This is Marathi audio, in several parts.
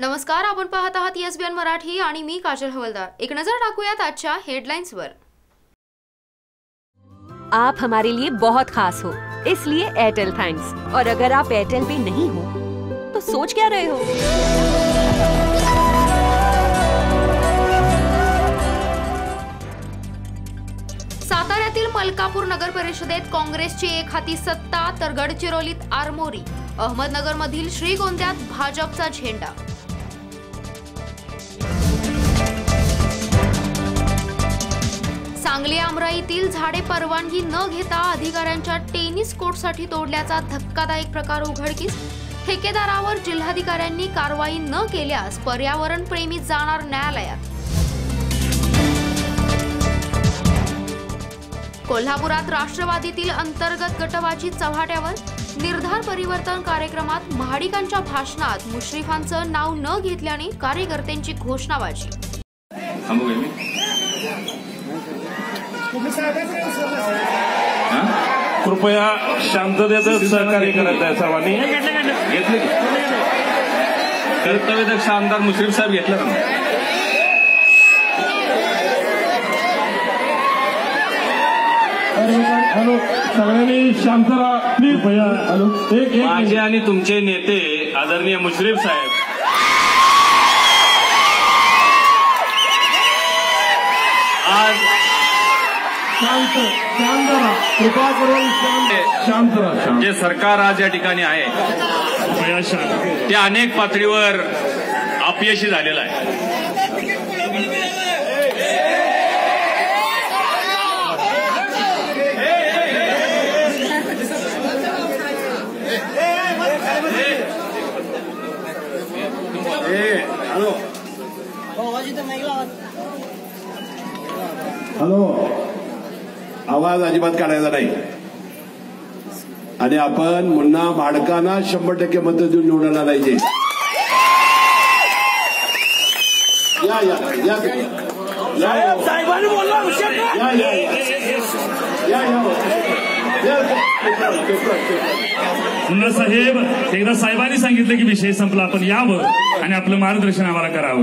नमस्कार आपण पाहत आहात एस बी एन मराठी आणि मी काजल हवलदार. एक नजर टाकूयात आजच्या हेडलाईन्सवर आप हमारे लिए बहुत खास हो इसलिए एयरटेल थैंक्स और अगर आप एयरटेल पे नहीं हो तो सोच क्या रहे हो? साताऱ्यातील मलकापूर नगर परिषदेत काँग्रेसची एक हाती सत्ता तर गडचिरोलीत आरमोरी. अहमदनगरमधील श्रीगोंद्यात भाजपचा झेंडा. सांगली झाडे परवानगी न घेता अधिकाऱ्यांच्या टेनिस कोर्टसाठी तोडल्याचा धक्कादायक प्रकार उघडकीस ठेकेदारावर जिल्हाधिकाऱ्यांनी कारवाई न केल्यास पर्यावरण प्रेमी जाणार न्यायालयात. कोल्हापुरात राष्ट्रवादीतील अंतर्गत गटवाची चव्हाट्यावर निर्धार परिवर्तन कार्यक्रमात महाडिकांच्या भाषणात मुश्रीफांचं नाव न घेतल्याने कार्यकर्त्यांची घोषणाबाजी. कृपया शांततेचं सहकार्य करायचं आहे सर्वांनी. घेतलं की? कर्तव्यदक्ष आमदार मुश्रीफ साहेब घेतलं ना हॅलो. सगळ्यांनी शांत राहा. प्लीज. भैया हॅलो. एक एक माझे आणि तुमचे नेते आदरणीय मुश्रीफ साहेब. आज शांत शांत राहा. कृपा करून शांत. शांत राहा शांत. जे सरकार आज या ठिकाणी आहे ते अनेक पातळीवर अपयशी झालेलं आहे. हॅलो. आवाज अजिबात काढायचा नाही. आणि आपण मुन्ना भाडकांना शंभर टक्के मत देऊन निवडून आणायचे. या या या. या या. साहेबांनी बोलला या. या या. या या. मुन्ना साहेब एकदा साहेबांनी सांगितलं की विषय संपला आपण यावं आणि आपलं मार्गदर्शन आम्हाला करावं.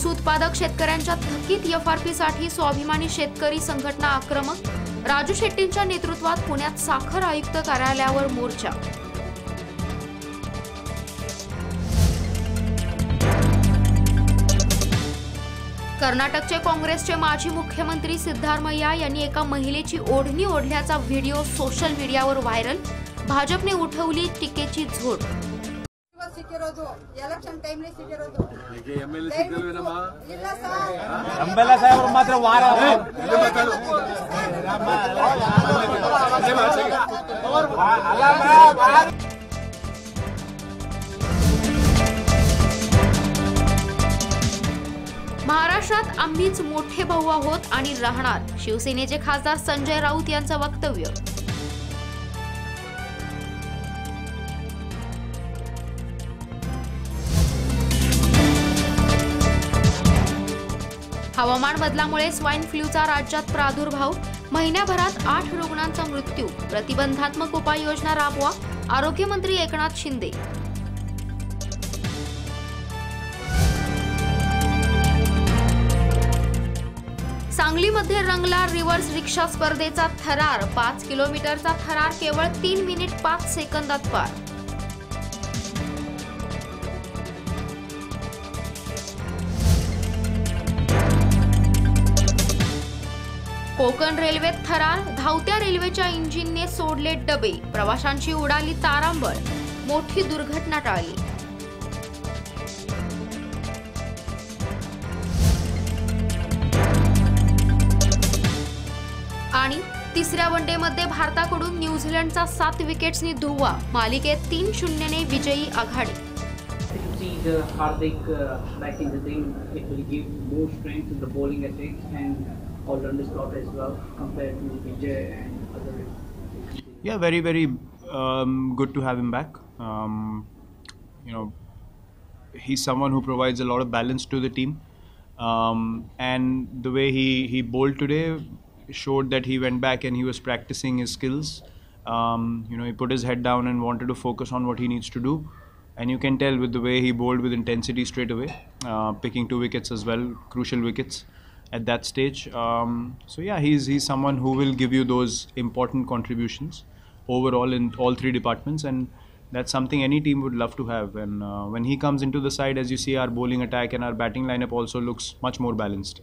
ऊस उत्पादक शेतकऱ्यांच्या थकीत साठी स्वाभिमानी शेतकरी संघटना आक्रमक? राजू शेट्टींच्या नेतृत्वात पुण्यात साखर आयुक्त कार्यालयावर मोर्चा. कर्नाटकचे काँग्रेसचे माजी मुख्यमंत्री सिद्धारमय्या यांनी एका महिलेची ओढणी ओढल्याचा व्हिडिओ सोशल मीडियावर व्हायरल. भाजपने उठवली टीकेची झोड. ಸಿಕ್ಕಿರೋದು ಎಲೆಕ್ಷನ್ ಟೈಮ್ಲಿ ಸಿಕ್ಕಿರೋದು ಇಲ್ಲ ಸರ್ ಅಂಬೆಲ್ಲ ಸಾಹೇಬ್ರು ಮಾತ್ರ ವಾರ महाराष्ट्रात आम्हीच मोठे भाऊ आहोत आणि राहणार शिवसेनेचे खासदार संजय राऊत यांचं वक्तव्य हवामान बदलामुळे स्वाईन फ्लूचा राज्यात प्रादुर्भाव. महिन्याभरात आठ रुग्णांचा मृत्यू. प्रतिबंधात्मक उपाययोजना राबवा. आरोग्यमंत्री एकनाथ शिंदे. सांगलीमध्ये रंगला रिव्हर्स रिक्षा स्पर्धेचा थरार. पाच किलोमीटरचा थरार केवळ तीन मिनिट पाच सेकंदात पार. कोकण रेल्वेत थरार धावत्या रेल्वेच्या इंजिनने सोडले डबे. प्रवाशांची उडाली तारांबळ. मोठी दुर्घटना टाळली. आणि तिसऱ्या वनडेमध्ये भारताकडून न्यूझीलंडचा सात विकेट्सनी धुव्वा. मालिकेत तीन शून्यने विजयी आघाडी. The Hardik uh, back in the team, it will give more strength to the bowling attack and all-rounder slot as well compared to Vijay and other. Yeah, very, very um, good to have him back. Um, you know, he's someone who provides a lot of balance to the team. Um, and the way he, he bowled today showed that he went back and he was practicing his skills. Um, you know, he put his head down and wanted to focus on what he needs to do. And you can tell with the way he bowled with intensity straight away, uh, picking two wickets as well, crucial wickets at that stage. Um, so yeah, he's he's someone who will give you those important contributions overall in all three departments, and that's something any team would love to have. And uh, when he comes into the side, as you see, our bowling attack and our batting lineup also looks much more balanced.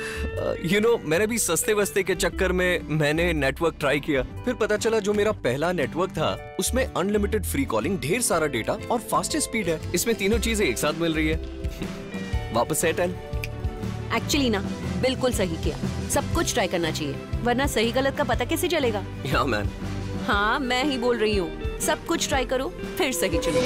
You know मैंने भी सस्ते वस्ते के चक्कर में मैंने नेटवर्क ट्राई किया। फिर पता चला जो मेरा पहला नेटवर्क था उसमें अनलिमिटेड फ्री कॉलिंग ढेर सारा डेटा और फास्टेस्ट स्पीड है। इसमें तीनों चीज़ें एक साथ मिल रही है। वापस एयरटेल एक्चुअली ना बिल्कुल सही किया। सब कुछ ट्राई करना चाहिए वरना सही गलत का पता कैसे चलेगा? या मैन हाँ मैं ही बोल रही हूँ। सब कुछ ट्राई करो फिर सही चलो